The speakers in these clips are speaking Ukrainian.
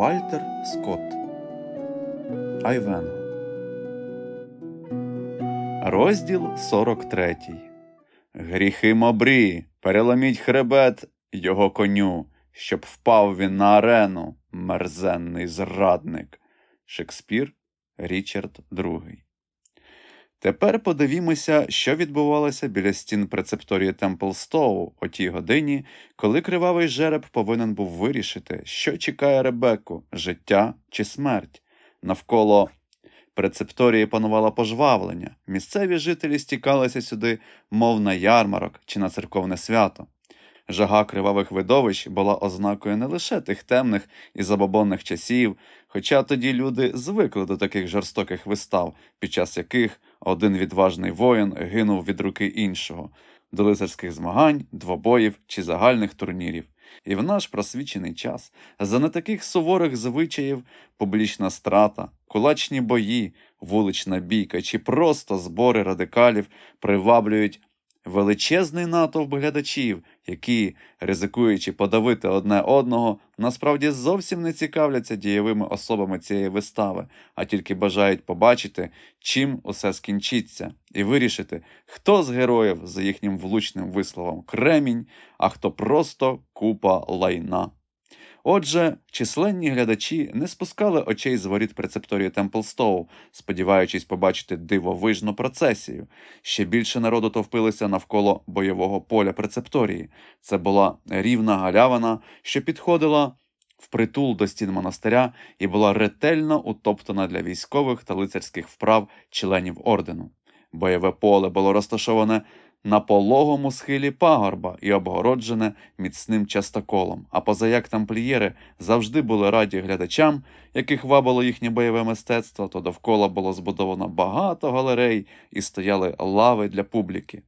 Вальтер Скотт. Айвенго Розділ 43 Гріхи мобрі, переломіть хребет його коню, щоб впав він на арену, мерзенний зрадник. Шекспір Річард II Тепер подивімося, що відбувалося біля стін прецепторії Темплстоу о тій годині, коли кривавий жереб повинен був вирішити, що чекає Ребекку життя чи смерть. Навколо прецепторії панувало пожвавлення. Місцеві жителі стікалися сюди, мов на ярмарок чи на церковне свято. Жага кривавих видовищ була ознакою не лише тих темних і забобонних часів, хоча тоді люди звикли до таких жорстоких вистав, під час яких один відважний воїн гинув від руки іншого, до лицарських змагань, двобоїв чи загальних турнірів. І в наш просвічений час за не таких суворих звичаїв публічна страта, кулачні бої, вулична бійка чи просто збори радикалів приваблюють величезний натовп глядачів, які, ризикуючи подавити одне одного, насправді зовсім не цікавляться дієвими особами цієї вистави, а тільки бажають побачити, чим усе скінчиться, і вирішити, хто з героїв за їхнім влучним висловом кремінь, а хто просто купа лайна. Отже, численні глядачі не спускали очей з воріт прецепторії Темплстоу, сподіваючись побачити дивовижну процесію. Ще більше народу товпилося навколо бойового поля прецепторії. Це була рівна галявина, що підходила впритул до стін монастиря і була ретельно утоптана для військових та лицарських вправ членів ордену. Бойове поле було розташоване на пологому схилі пагорба і обгороджене міцним частоколом, а позаяк тамплієри завжди були раді глядачам, яких вабило їхнє бойове мистецтво, то довкола було збудовано багато галерей і стояли лави для публіки.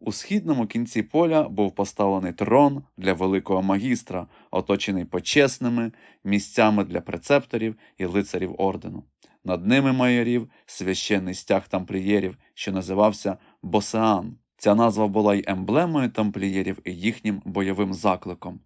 У східному кінці поля був поставлений трон для великого магістра, оточений почесними місцями для прецепторів і лицарів ордену. Над ними майорів священний стяг тамплієрів, що називався Босеан. Ця назва була й емблемою тамплієрів і їхнім бойовим закликом.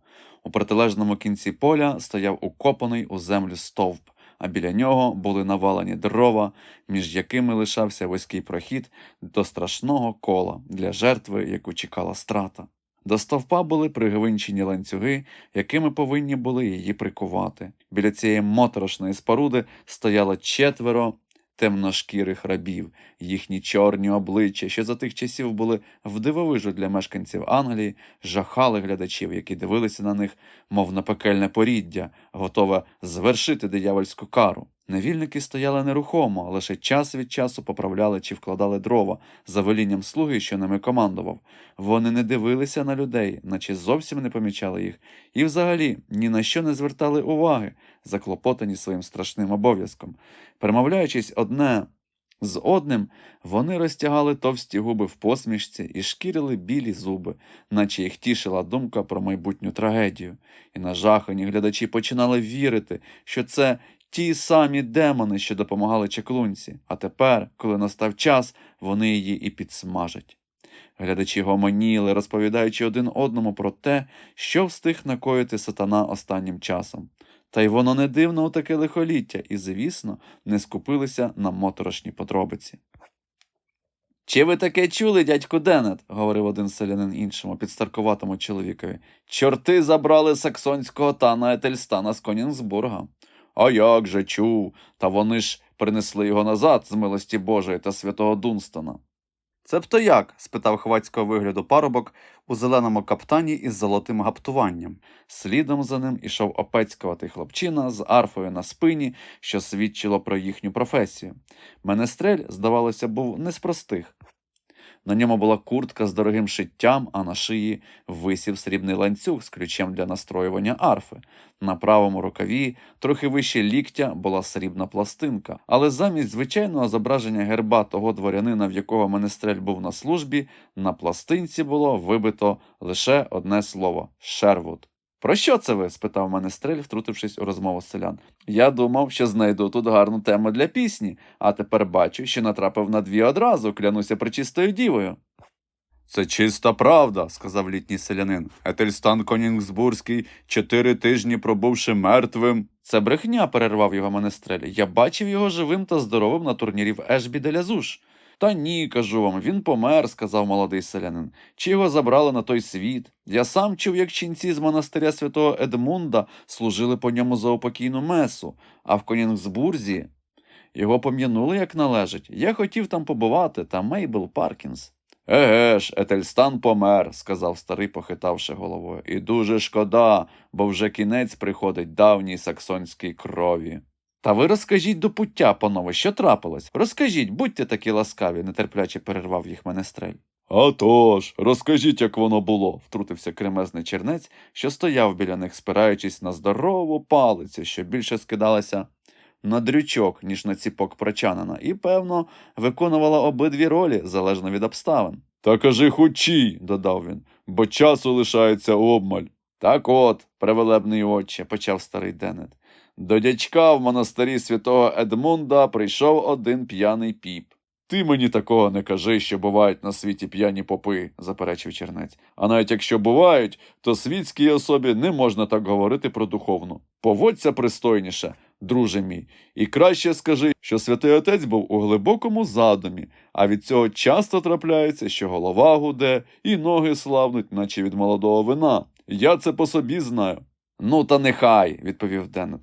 У протилежному кінці поля стояв укопаний у землю стовп, а біля нього були навалені дрова, між якими лишався вузький прохід до страшного кола для жертви, яку чекала страта. До стовпа були пригвинчені ланцюги, якими повинні були її прикувати. Біля цієї моторошної споруди стояло четверо темношкірих рабів, їхні чорні обличчя, що за тих часів були вдивовижу для мешканців Англії, жахали глядачів, які дивилися на них, мов на пекельне поріддя, готове звершити диявольську кару. Невільники стояли нерухомо, лише час від часу поправляли чи вкладали дрова за велінням слуги, що ними командував. Вони не дивилися на людей, наче зовсім не помічали їх, і взагалі ні на що не звертали уваги, заклопотані своїм страшним обов'язком. Перемовляючись одне з одним, вони розтягали товсті губи в посмішці і шкірили білі зуби, наче їх тішила думка про майбутню трагедію. І нажахані глядачі починали вірити, що це ті самі демони, що допомагали чеклунці, а тепер, коли настав час, вони її і підсмажать. Глядачі гомоніли, розповідаючи один одному про те, що встиг накоїти сатана останнім часом. Та й воно не дивно у таке лихоліття, і, звісно, не скупилися на моторошні подробиці. Чи ви таке чули, дядьку Денет? говорив один селянин іншому, підстаркуватому чоловікові. Чорти забрали саксонського тана Етельстана з Конінгсбурга. А як же чув? Та вони ж принесли його назад з милості Божої та святого Дунстона. Цебто як? спитав хвацького вигляду парубок у зеленому каптані із золотим гаптуванням. Слідом за ним ішов опецькуватий хлопчина з арфою на спині, що свідчило про їхню професію. Менестрель, здавалося, був не з простих. На ньому була куртка з дорогим шиттям, а на шиї висів срібний ланцюг з ключем для настроювання арфи. На правому рукаві, трохи вище ліктя, була срібна пластинка, але замість звичайного зображення герба того дворянина, в якого менестрель був на службі, на пластинці було вибито лише одне слово Шервуд. Про що це ви? спитав менестрель, втрутившись у розмову селян. Я думав, що знайду тут гарну тему для пісні, а тепер бачу, що натрапив на дві одразу, клянуся пречистою дівою. Це чиста правда, сказав літній селянин. Етельстан Конінгсбурзький, чотири тижні пробувши мертвим. Це брехня, перервав його менестрель. Я бачив його живим та здоровим на турнірі в Ешбі де Лязуш. Та ні, кажу вам, він помер, сказав молодий селянин. Чи його забрали на той світ? Я сам чув, як ченці з монастиря святого Едмунда служили по ньому за упокійну месу, а в Конінгсбурзі його пом'янули як належить. Я хотів там побувати, та Мейбл Паркінс. Еге ж, Етельстан помер, сказав старий, похитавши головою. І дуже шкода, бо вже кінець приходить давній саксонській крові. Та ви розкажіть до пуття, панове, що трапилось? Розкажіть, будьте такі ласкаві, нетерпляче перервав їх менестрель. «А тож, розкажіть, як воно було, втрутився кремезний чернець, що стояв біля них, спираючись на здорову палицю, що більше скидалася на дрючок, ніж на ціпок прочанина, і, певно, виконувала обидві ролі залежно від обставин. Та кажи хучі, додав він, бо часу лишається обмаль. Так от, превелебний отче, почав старий Денет. До дядька в монастирі святого Едмунда прийшов один п'яний піп. Ти мені такого не кажи, що бувають на світі п'яні попи, заперечив чернець. А навіть якщо бувають, то світській особі не можна так говорити про духовну. Поводься пристойніше, друже мій, і краще скажи, що святий отець був у глибокому задумі, а від цього часто трапляється, що голова гуде і ноги славнуть, наче від молодого вина. Я це по собі знаю. Ну, та нехай, відповів Деннет.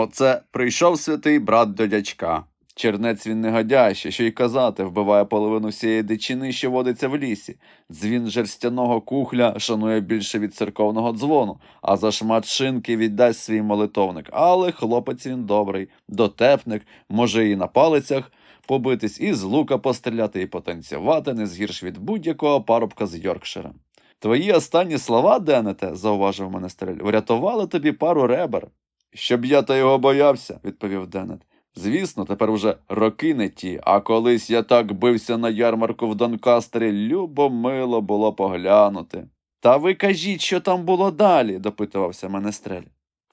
Оце прийшов святий брат до дядька. Чернець він негодяще, що й казати, вбиває половину всієї дичини, що водиться в лісі. Дзвін жерстяного кухля шанує більше від церковного дзвону, а за шмат шинки віддасть свій молитовник. Але хлопець він добрий, дотепник, може і на палицях побитись, і з лука постріляти, і потанцювати не згірш від будь-якого парубка з Йоркшира. Твої останні слова, Денете, зауважив менестрель, врятували тобі пару ребер. Щоб я та його боявся, відповів Денет. Звісно, тепер уже роки не ті, а колись я так бився на ярмарку в Донкастері, любо мило було поглянути. Та ви кажіть, що там було далі, допитувався менестрель.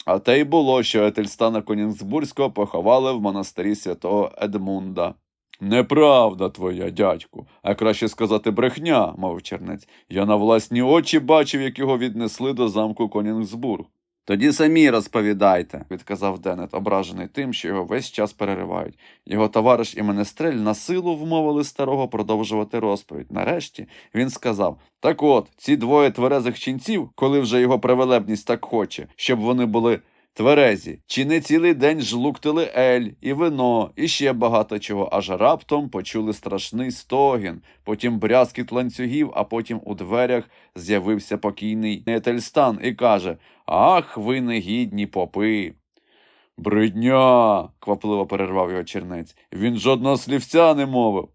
А те й було, що Етельстана Конінгсбурзького поховали в монастирі святого Едмунда. Неправда твоя, дядьку, а краще сказати брехня, мовив чернець. Я на власні очі бачив, як його віднесли до замку Конінгсбург. Тоді самі розповідайте, відказав Денет, ображений тим, що його весь час переривають. Його товариш і менестрель на силу вмовили старого продовжувати розповідь. Нарешті він сказав: Так от, ці двоє тверезих ченців, коли вже його привелебність так хоче, щоб вони були тверезі, чи не цілий день жлуктили ель, і вино, і ще багато чого, аж раптом почули страшний стогін, потім брязкіт ланцюгів, а потім у дверях з'явився покійний Етельстан і каже Ах, ви негідні попи. Бридня. квапливо перервав його чернець. Він жодного слівця не мовив.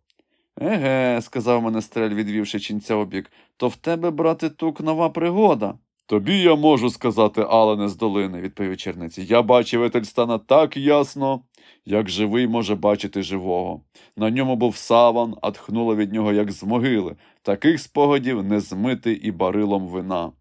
Еге, сказав менестрель, відвівши ченця у бік, то в тебе, брате, тук нова пригода. Тобі я можу сказати, Алене з долини, відповів чернець. Я бачив Етельстана так ясно, як живий може бачити живого. На ньому був саван, а тхнуло від нього, як з могили. Таких спогадів не змити і барилом вина.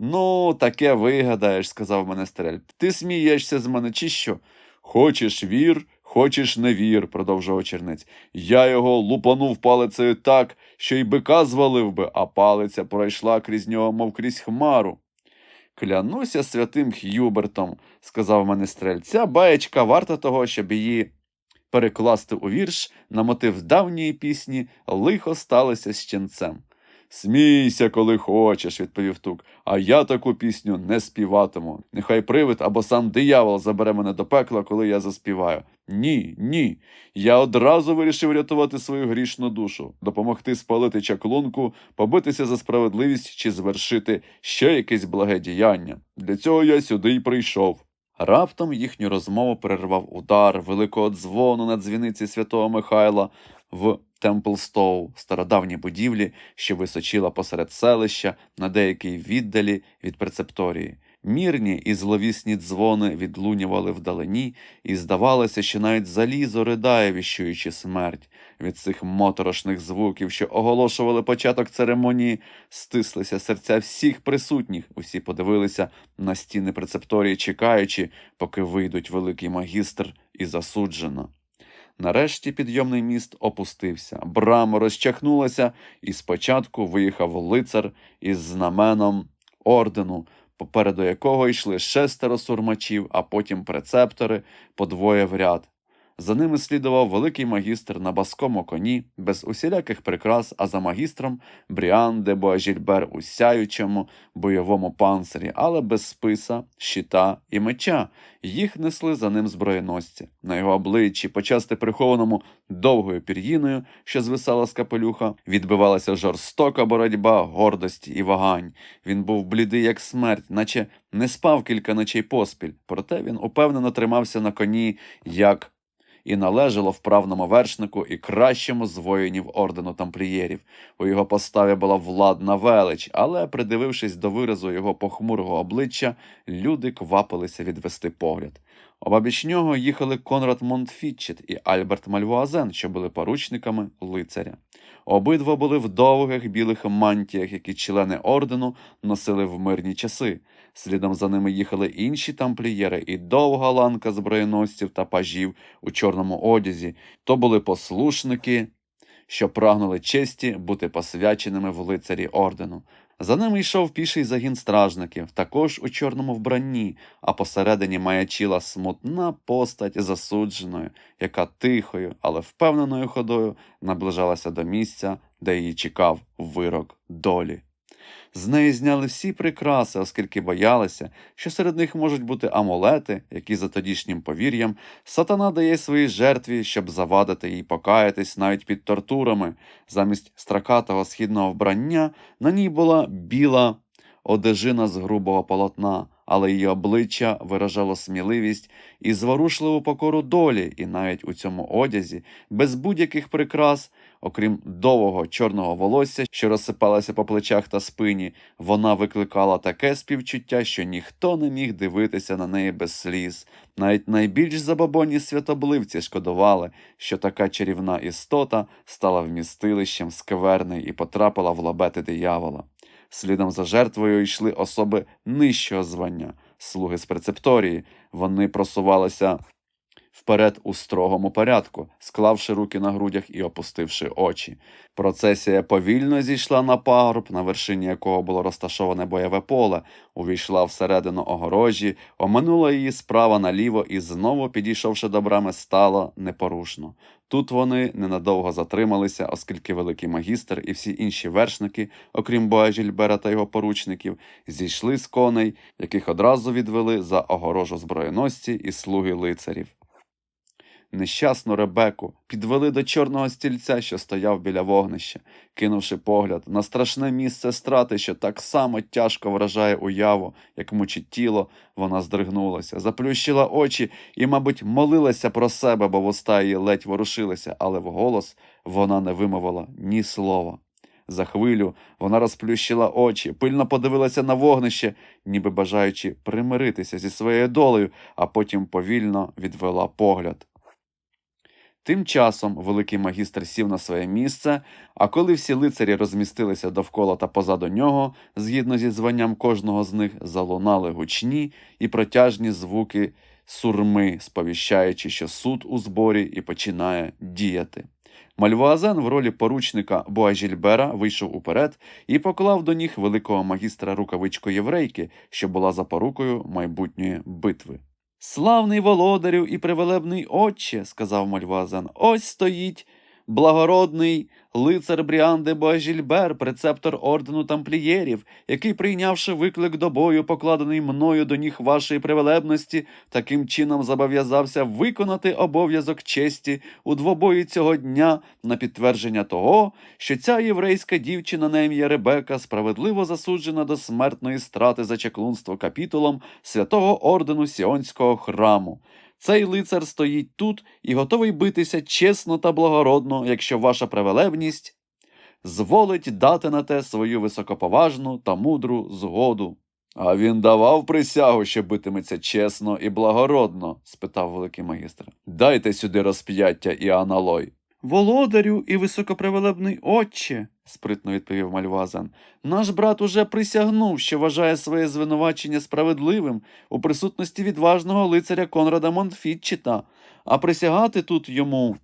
Ну, таке вигадаєш, сказав менестрель. Ти смієшся з мене, чи що? Хочеш вір, хочеш не вір, продовжував чернець. Я його лупанув палицею так, що й бика звалив би, а палиця пройшла крізь нього, мов крізь хмару. Клянуся святим Х'юбертом, сказав менестрель. Ця баєчка варта того, щоб її перекласти у вірш на мотив давньої пісні Лихо сталося з ченцем. Смійся, коли хочеш, відповів тук, а я таку пісню не співатиму. Нехай привид або сам диявол забере мене до пекла, коли я заспіваю. Ні, ні. Я одразу вирішив рятувати свою грішну душу, допомогти спалити чаклунку, побитися за справедливість чи звершити ще якесь благе діяння. Для цього я сюди й прийшов. Раптом їхню розмову перервав удар великого дзвону на дзвіниці святого Михайла в Темплстоу, стародавній будівлі, що височила посеред селища на деякій віддалі від прецепторії. Мірні і зловісні дзвони відлунювали вдалині, і здавалося, що навіть залізо ридає, віщуючи смерть. Від цих моторошних звуків, що оголошували початок церемонії, стислися серця всіх присутніх. Усі подивилися на стіни прецепторії, чекаючи, поки вийдуть великий магістр і засуджено. Нарешті підйомний міст опустився, брама розчахнулася, і спочатку виїхав лицар із знаменом ордену, попереду якого йшли шестеро сурмачів, а потім прецептори по двоє в ряд. За ними слідував великий магістр на баскому коні, без усіляких прикрас, а за магістром Бріан де Боажільбер у сяючому бойовому панцирі, але без списа, щита і меча. Їх несли за ним зброєносці. На його обличчі, почасти прихованому довгою пір'їною, що звисала з капелюха, відбивалася жорстока боротьба гордості і вагань. Він був блідий, як смерть, наче не спав кілька ночей поспіль, проте він упевнено тримався на коні, як і належало вправному вершнику і кращому з воїнів ордену тамплієрів. У його поставі була владна велич, але, придивившись до виразу його похмурого обличчя, люди квапилися відвести погляд. Обабіч нього їхали Конрад Монтфітчет і Альберт Мальвуазен, що були поручниками лицаря. Обидва були в довгих білих мантіях, які члени ордену носили в мирні часи. Слідом за ними їхали інші тамплієри і довга ланка зброєносців та пажів у чорному одязі. То були послушники, що прагнули честі бути посвяченими в лицарі ордену. За ними йшов піший загін стражників, також у чорному вбранні, а посередині маячіла смутна постать засудженої, яка тихою, але впевненою ходою наближалася до місця, де її чекав вирок долі. З неї зняли всі прикраси, оскільки боялися, що серед них можуть бути амулети, які за тодішнім повір'ям сатана дає своїй жертві, щоб завадити їй покаятись навіть під тортурами. Замість стракатого східного вбрання на ній була біла одежина з грубого полотна, але її обличчя виражало сміливість і зворушливу покору долі, і навіть у цьому одязі, без будь-яких прикрас, окрім довгого чорного волосся, що розсипалося по плечах та спині, вона викликала таке співчуття, що ніхто не міг дивитися на неї без сліз. Навіть найбільш забобонні святобливці шкодували, що така чарівна істота стала вмістилищем скверни і потрапила в лабети диявола. Слідом за жертвою йшли особи нижчого звання, слуги з прецепторії. Вони просувалися вперед у строгому порядку, склавши руки на грудях і опустивши очі. Процесія повільно зійшла на пагорб, на вершині якого було розташоване бойове поле, увійшла всередину огорожі, оминула її справа наліво і знову, підійшовши до брами, стала непорушно. Тут вони ненадовго затрималися, оскільки великий магістр і всі інші вершники, окрім Боажільбера та його поручників, зійшли з коней, яких одразу відвели за огорожу зброєносці і слуги лицарів. Нещасну Ребеку підвели до чорного стільця, що стояв біля вогнища, кинувши погляд на страшне місце страти, що так само тяжко вражає уяву, як мучить тіло, вона здригнулася, заплющила очі і, мабуть, молилася про себе, бо вуста її ледь ворушилися, але вголос вона не вимовила ні слова. За хвилю вона розплющила очі, пильно подивилася на вогнище, ніби бажаючи примиритися зі своєю долею, а потім повільно відвела погляд. Тим часом великий магістр сів на своє місце, а коли всі лицарі розмістилися довкола та позаду нього, згідно зі званням кожного з них, залунали гучні і протяжні звуки сурми, сповіщаючи, що суд у зборі і починає діяти. Мальвуазен в ролі поручника Боажільбера вийшов уперед і поклав до ніг великого магістра рукавичку єврейки, що була запорукою майбутньої битви. Славний володарю і привелебний отче, сказав Мальвазан, ось стоїть благородний лицар Бріанде Боажільбер, прецептор ордену тамплієрів, який, прийнявши виклик до бою, покладений мною до ніг вашої привелебності, таким чином зобов'язався виконати обов'язок честі у двобої цього дня на підтвердження того, що ця єврейська дівчина на ім'я Ребека справедливо засуджена до смертної страти за чаклунство капітулом святого ордену Сіонського храму. Цей лицар стоїть тут і готовий битися чесно та благородно, якщо ваша привелебність зволить дати на те свою високоповажну та мудру згоду. А він давав присягу, що битиметься чесно і благородно? спитав великий магістр. Дайте сюди розп'яття і аналой. Володарю і високопривелебний отче, спритно відповів Мальвазан. Наш брат уже присягнув, що вважає своє звинувачення справедливим у присутності відважного лицаря Конрада Монфітчіта, а присягати тут йому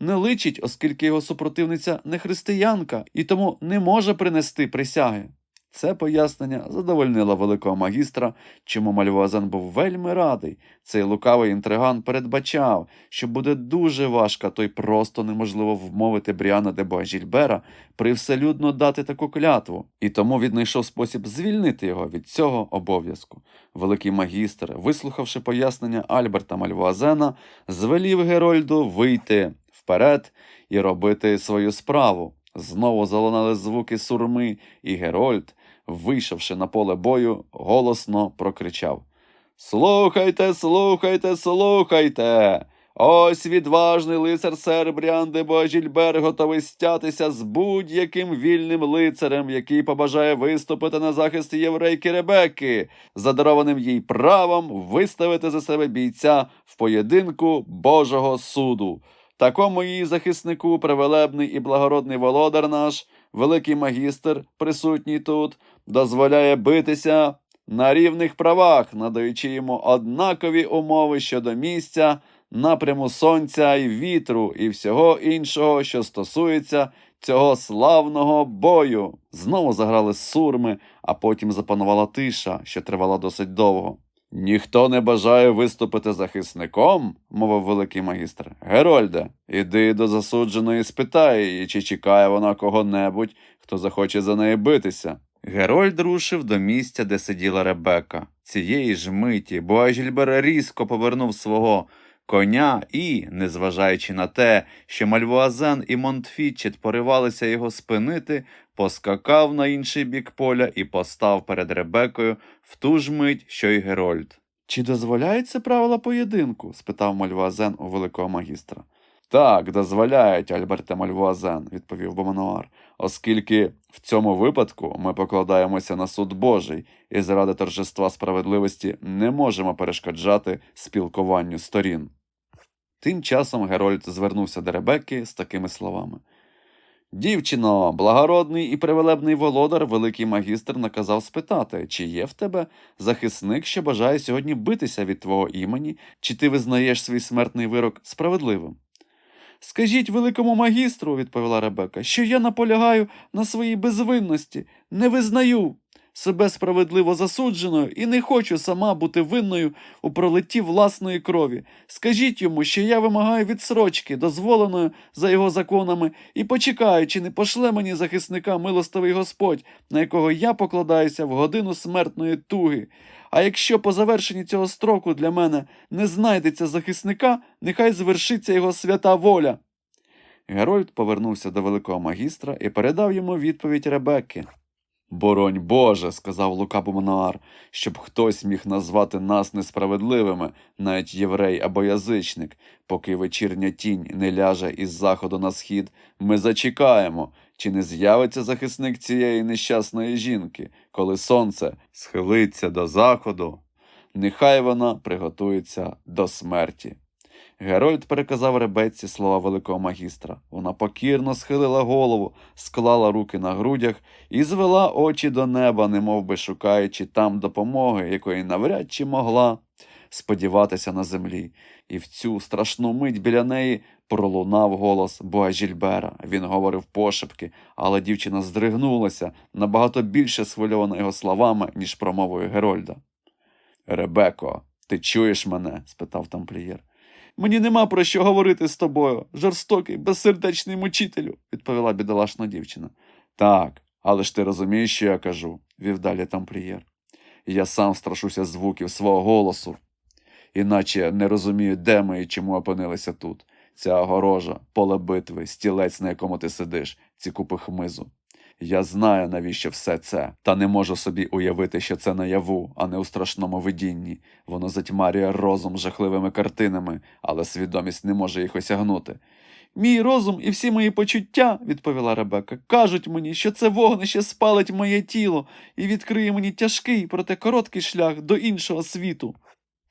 не личить, оскільки його супротивниця не християнка і тому не може принести присяги. Це пояснення задовольнило великого магістра, чому Мальвуазен був вельми радий. Цей лукавий інтриган передбачав, що буде дуже важко, то й просто неможливо вмовити Бріана де Боажільбера привселюдно дати таку клятву, і тому віднайшов спосіб звільнити його від цього обов'язку. Великий магістр, вислухавши пояснення Альберта Мальвуазена, звелів Герольду вийти вперед і робити свою справу. Знову залунали звуки сурми, і Герольд, вийшовши на поле бою, голосно прокричав Слухайте, слухайте, слухайте. Ось відважний лицар сер де Боажільбер готовий стятися з будь-яким вільним лицарем, який побажає виступити на захист єврейки Ребекки, задарованим їй правом виставити за себе бійця в поєдинку Божого суду. Такому її захиснику превелебний і благородний володар наш, великий магістр, присутній тут, дозволяє битися на рівних правах, надаючи йому однакові умови щодо місця, напряму сонця і вітру, і всього іншого, що стосується цього славного бою. Знову заграли сурми, а потім запанувала тиша, що тривала досить довго. Ніхто не бажає виступити захисником, мовив великий магістр. Герольде, іди до засудженої, спитай її, чи чекає вона кого-небудь, хто захоче за неї битися. Герольд рушив до місця, де сиділа Ребека. Цієї ж миті Боажільбер різко повернув свого коня і, незважаючи на те, що Мальвуазен і Монтфітчет поривалися його спинити, поскакав на інший бік поля і постав перед Ребекою в ту ж мить, що й Герольд. Чи дозволяється правила поєдинку? спитав Мальвуазен у великого магістра. Так, дозволяють, Альберте Мальвуазен, відповів Бомануар, оскільки в цьому випадку ми покладаємося на суд Божий і заради торжества справедливості не можемо перешкоджати спілкуванню сторін. Тим часом Герольд звернувся до Ребекки з такими словами. Дівчино, благородний і привелебний володар, великий магістр наказав спитати, чи є в тебе захисник, що бажає сьогодні битися від твого імені, чи ти визнаєш свій смертний вирок справедливим? Скажіть великому магістру, відповіла Ребека, що я наполягаю на своїй безвинності, не визнаю себе справедливо засудженою і не хочу сама бути винною у пролитті власної крові. Скажіть йому, що я вимагаю відсрочки, дозволеної за його законами, і почекаю, чи не пошле мені захисника милостивий Господь, на якого я покладаюся в годину смертної туги. А якщо по завершенні цього строку для мене не знайдеться захисника, нехай звершиться його свята воля. Герольд повернувся до великого магістра і передав йому відповідь Ребекки. Боронь Боже, сказав Лука Бомануар, щоб хтось міг назвати нас несправедливими, навіть єврей або язичник. Поки вечірня тінь не ляже із заходу на схід, ми зачекаємо, чи не з'явиться захисник цієї нещасної жінки, коли сонце схилиться до заходу, нехай вона приготується до смерті. Герольд переказав ребекці слова великого магістра. Вона покірно схилила голову, склала руки на грудях і звела очі до неба, немов би шукаючи там допомоги, якої навряд чи могла сподіватися на землі. І в цю страшну мить біля неї пролунав голос Боажільбера. Він говорив пошепки, але дівчина здригнулася, набагато більше схвильована його словами, ніж промовою Герольда. Ребеко, ти чуєш мене? спитав тамплієр. Мені нема про що говорити з тобою, жорстокий, безсердечний мучителю, відповіла бідолашна дівчина. Так, але ж ти розумієш, що я кажу, вів далі тамплієр. Я сам страшуся звуків свого голосу, іначе не розумію, де ми і чому опинилися тут. Ця огорожа, поле битви, стілець, на якому ти сидиш, ці купи хмизу. Я знаю, навіщо все це, та не можу собі уявити, що це наяву, а не у страшному видінні. Воно затьмарює розум жахливими картинами, але свідомість не може їх осягнути. Мій розум і всі мої почуття, відповіла Ребека, кажуть мені, що це вогнище спалить моє тіло і відкриє мені тяжкий, проте короткий шлях до іншого світу.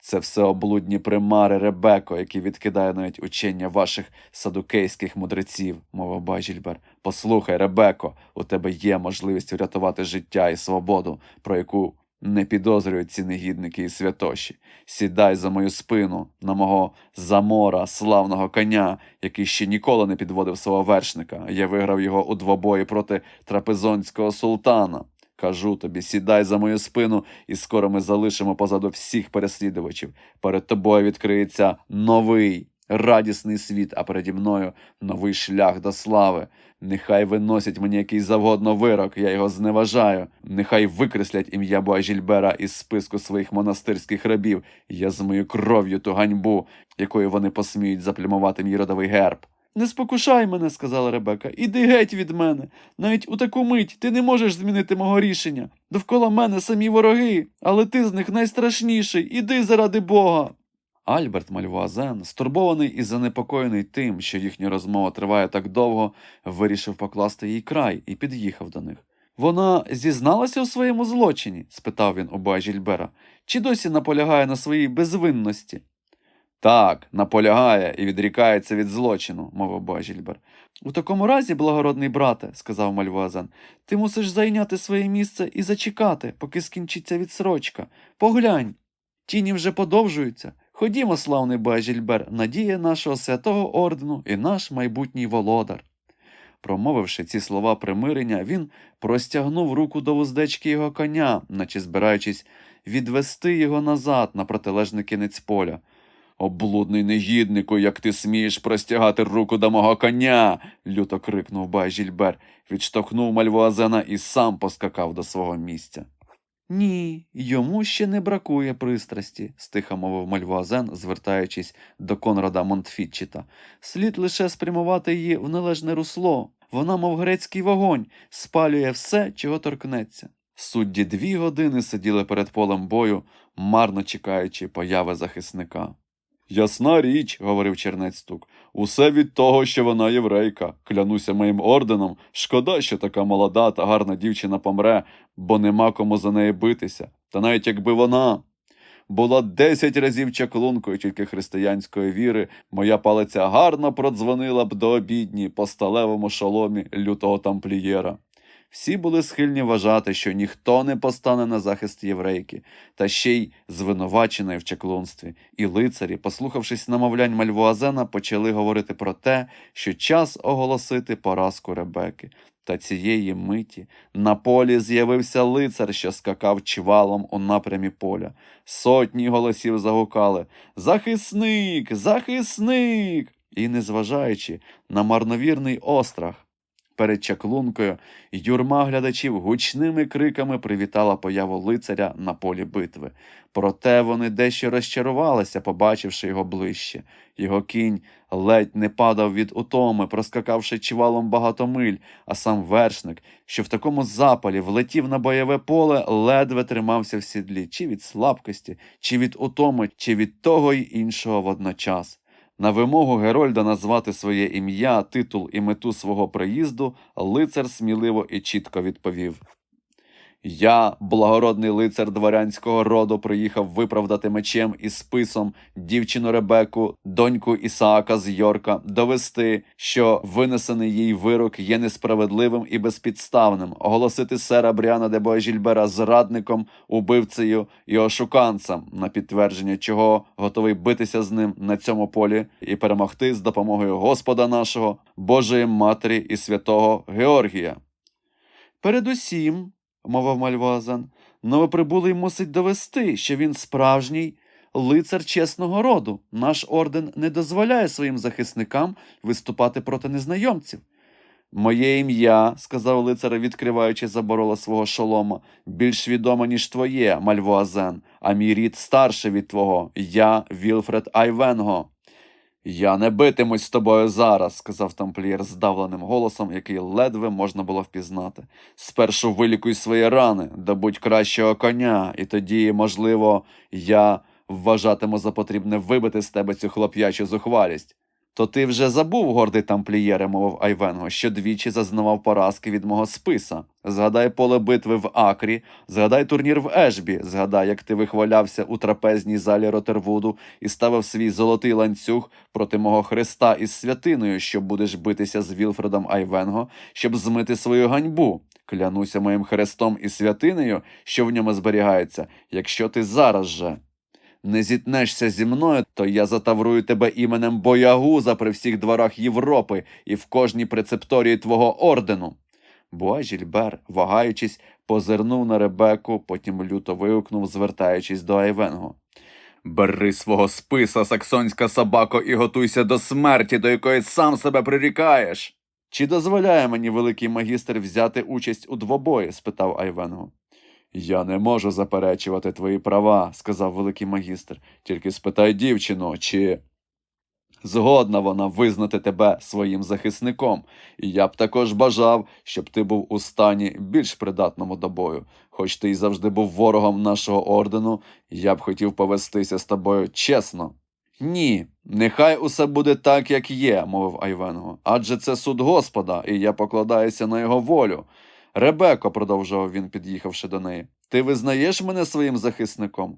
Це все облудні примари Ребеко, які відкидає навіть учення ваших садукейських мудреців, мовив Бажільбер. Послухай, Ребеко, у тебе є можливість врятувати життя і свободу, про яку не підозрюють ці негідники і святоші. Сідай за мою спину на мого замора, славного коня, який ще ніколи не підводив свого вершника. Я виграв його у двобої проти трапезонського султана. Кажу тобі, сідай за мою спину, і скоро ми залишимо позаду всіх переслідувачів. Перед тобою відкриється новий радісний світ, а переді мною новий шлях до слави. Нехай виносять мені який завгодно вирок, я його зневажаю. Нехай викреслять ім'я Боажільбера із списку своїх монастирських рабів. Я змию кров'ю ту ганьбу, якою вони посміють заплямувати мій родовий герб. Не спокушай мене, сказала Ребека. Іди геть від мене. Навіть у таку мить ти не можеш змінити мого рішення. Довкола мене самі вороги, але ти з них найстрашніший. Іди заради Бога. Альберт Мальвуазен, стурбований і занепокоєний тим, що їхня розмова триває так довго, вирішив покласти їй край і під'їхав до них. Вона зізналася у своєму злочині? спитав він у Бажільбера, чи досі наполягає на своїй безвинності? Так, наполягає і відрікається від злочину, мовив Бажільбер. У такому разі, благородний брате, сказав Мальвуазен, ти мусиш зайняти своє місце і зачекати, поки скінчиться відсрочка. Поглянь. Тіні вже подовжуються. Ходімо, славний Бажільбер, надія нашого святого ордену і наш майбутній володар. Промовивши ці слова примирення, він простягнув руку до вуздечки його коня, наче збираючись відвести його назад на протилежний кінець поля. Облудний негіднику, як ти смієш простягати руку до мого коня. люто крикнув Бажільбер, відштовхнув Мальвуазена і сам поскакав до свого місця. Ні, йому ще не бракує пристрасті, стиха мовив Мальвуазен, звертаючись до Конрада Монтфітчіта. Слід лише спрямувати її в належне русло. Вона, мов грецький вогонь, спалює все, чого торкнеться. Судді дві години сиділи перед полем бою, марно чекаючи появи захисника. Ясна річ, говорив чернець стук, усе від того, що вона єврейка. Клянуся моїм орденом. Шкода, що така молода та гарна дівчина помре, бо нема кому за неї битися. Та навіть якби вона була десять разів чаклункою тільки християнської віри, моя палиця гарно продзвонила б до обідні по сталевому шоломі лютого тамплієра. Всі були схильні вважати, що ніхто не постане на захист єврейки, та ще й звинуваченої в чаклунстві, і лицарі, послухавшись намовлянь Мальвуазена, почали говорити про те, що час оголосити поразку Ребеки. Та цієї миті на полі з'явився лицар, що скакав чвалом у напрямі поля. Сотні голосів загукали Захисник! Захисник! І, незважаючи на марновірний острах, Перед чаклункою юрма глядачів гучними криками привітала появу лицаря на полі битви. Проте вони дещо розчарувалися, побачивши його ближче. Його кінь ледь не падав від утоми, проскакавши чвалом багато миль, а сам вершник, що в такому запалі влетів на бойове поле, ледве тримався в сідлі, чи від слабкості, чи від утоми, чи від того й іншого водночас. На вимогу Герольда назвати своє ім'я, титул і мету свого приїзду, лицар сміливо і чітко відповів. Я, благородний лицар дворянського роду, приїхав виправдати мечем і списом дівчину Ребеку, доньку Ісаака з Йорка, довести, що винесений їй вирок є несправедливим і безпідставним, оголосити сера Бріана де Боажільбера зрадником, убивцею і ошуканцем, на підтвердження чого готовий битися з ним на цьому полі і перемогти з допомогою Господа нашого, Божої Матері і святого Георгія. Передусім, мовив Мальвазан, новоприбулий мусить довести, що він справжній лицар чесного роду. Наш орден не дозволяє своїм захисникам виступати проти незнайомців. Моє ім'я, сказав лицар, відкриваючи заборола свого шолома, більш відоме, ніж твоє, Мальвуазен, а мій рід старший від твого. Я Вілфред Айвенго. Я не битимусь з тобою зараз, сказав тамплієр здавленим голосом, який ледве можна було впізнати. Спершу вилікуй свої рани, добудь кращого коня, і тоді, можливо, я вважатиму за потрібне вибити з тебе цю хлоп'ячу зухвалість. То ти вже забув, гордий тамплієре, мовив Айвенго, що двічі зазнавав поразки від мого списа. Згадай поле битви в Акрі, згадай турнір в Ешбі, згадай, як ти вихвалявся у трапезній залі Ротервуду і ставив свій золотий ланцюг проти мого Христа із святиною, що будеш битися з Вілфредом Айвенго, щоб змити свою ганьбу. Клянуся моїм хрестом і святинею, що в ньому зберігається, якщо ти зараз же не зітнешся зі мною, то я затаврую тебе іменем Боягуза при всіх дворах Європи і в кожній прецепторії твого ордену. Буа Жільбер, вагаючись, позирнув на Ребеку, потім люто вигукнув, звертаючись до Айвенго. Бери свого списа, саксонська собако, і готуйся до смерті, до якої сам себе прирікаєш. Чи дозволяє мені великий магістр взяти участь у двобої? спитав Айвенго. Я не можу заперечувати твої права, сказав великий магістр. Тільки спитай дівчину, чи згодна вона визнати тебе своїм захисником, і я б також бажав, щоб ти був у стані більш придатному до бою. Хоч ти й завжди був ворогом нашого ордену, я б хотів повестися з тобою чесно. Ні, нехай усе буде так, як є, мовив Айвенго. Адже це суд Господа, і я покладаюся на його волю. Ребеко, продовжував він, під'їхавши до неї, ти визнаєш мене своїм захисником?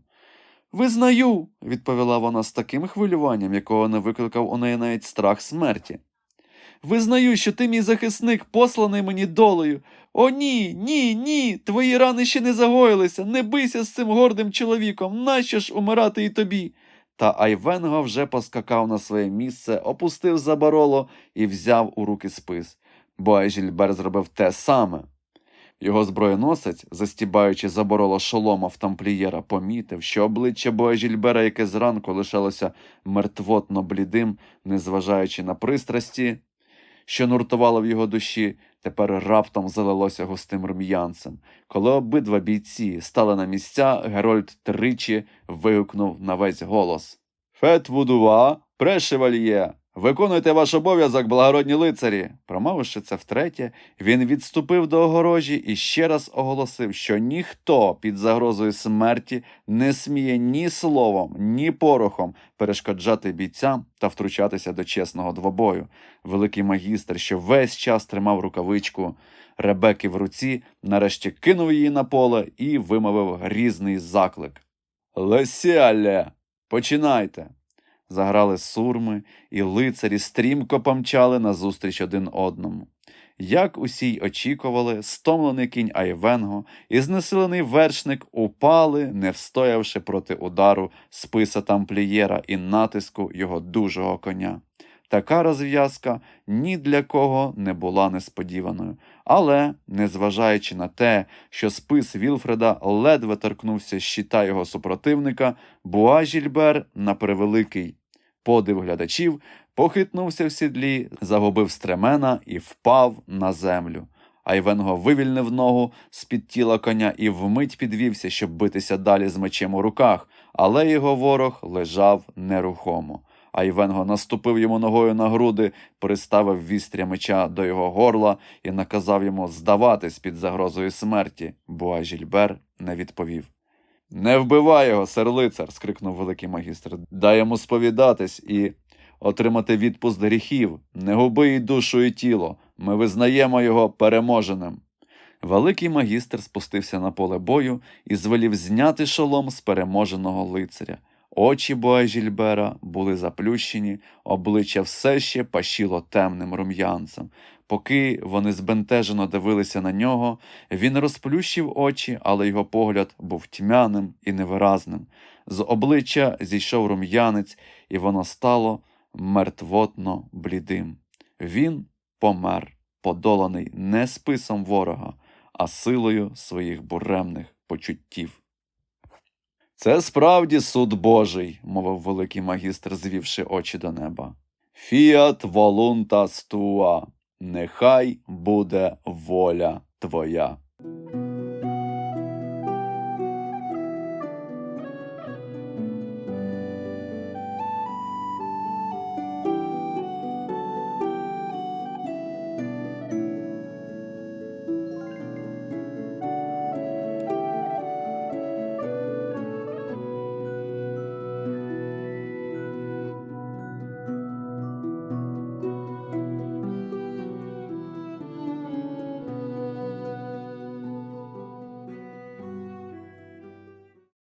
Визнаю, відповіла вона з таким хвилюванням, якого не викликав у неї навіть страх смерті. Визнаю, що ти мій захисник, посланий мені долею. О, ні, ні, ні. Твої рани ще не загоїлися. Не бийся з цим гордим чоловіком. Нащо ж умирати і тобі? Та Айвенго вже поскакав на своє місце, опустив забороло і взяв у руки спис. Бо Айжільбер зробив те саме. Його зброєносець, застібаючи забороло шолома в тамплієра, помітив, що обличчя Боажільбера, яке зранку лишалося мертвотно блідим, незважаючи на пристрасті, що нуртувало в його душі, тепер раптом залилося густим рум'янцем. Коли обидва бійці стали на місця, Герольд тричі вигукнув на весь голос Фет вудува, прешевальє! Виконуйте ваш обов'язок, благородні лицарі. Промовивши це втретє, він відступив до огорожі і ще раз оголосив, що ніхто під загрозою смерті не сміє ні словом, ні порохом перешкоджати бійцям та втручатися до чесного двобою. Великий магістр, що весь час тримав рукавичку Ребеки в руці, нарешті кинув її на поле і вимовив грізний заклик. Лесіале, починайте. Заграли сурми, і лицарі стрімко помчали назустріч один одному. Як усі й очікували, стомлений кінь Айвенго і знесилений вершник упали, не встоявши проти удару списа тамплієра і натиску його дужого коня. Така розв'язка ні для кого не була несподіваною, але, незважаючи на те, що спис Вілфреда ледве торкнувся щита його супротивника, Буа Жільбер, на превеликий подив глядачів, похитнувся в сідлі, загубив стремена і впав на землю. Айвенго вивільнив ногу з-під тіла коня і вмить підвівся, щоб битися далі з мечем у руках, але його ворог лежав нерухомо. Айвенго наступив йому ногою на груди, приставив вістря меча до його горла і наказав йому здаватись під загрозою смерті, бо Ажільбер не відповів. Не вбивай його, сер лицар, скрикнув великий магістр. Дай йому сповідатись і отримати відпуст гріхів. Не губи й душу і тіло. Ми визнаємо його переможеним. Великий магістр спустився на поле бою і звелів зняти шолом з переможеного лицаря. Очі Боажільбера були заплющені, обличчя все ще пашіло темним рум'янцем. Поки вони збентежено дивилися на нього, він розплющив очі, але його погляд був тьмяним і невиразним. З обличчя зійшов рум'янець, і воно стало мертвотно блідим. Він помер, подоланий не списом ворога, а силою своїх буремних почуттів. Це справді суд Божий, мовив великий магістр, звівши очі до неба. Фіат волунтас туа, нехай буде воля твоя.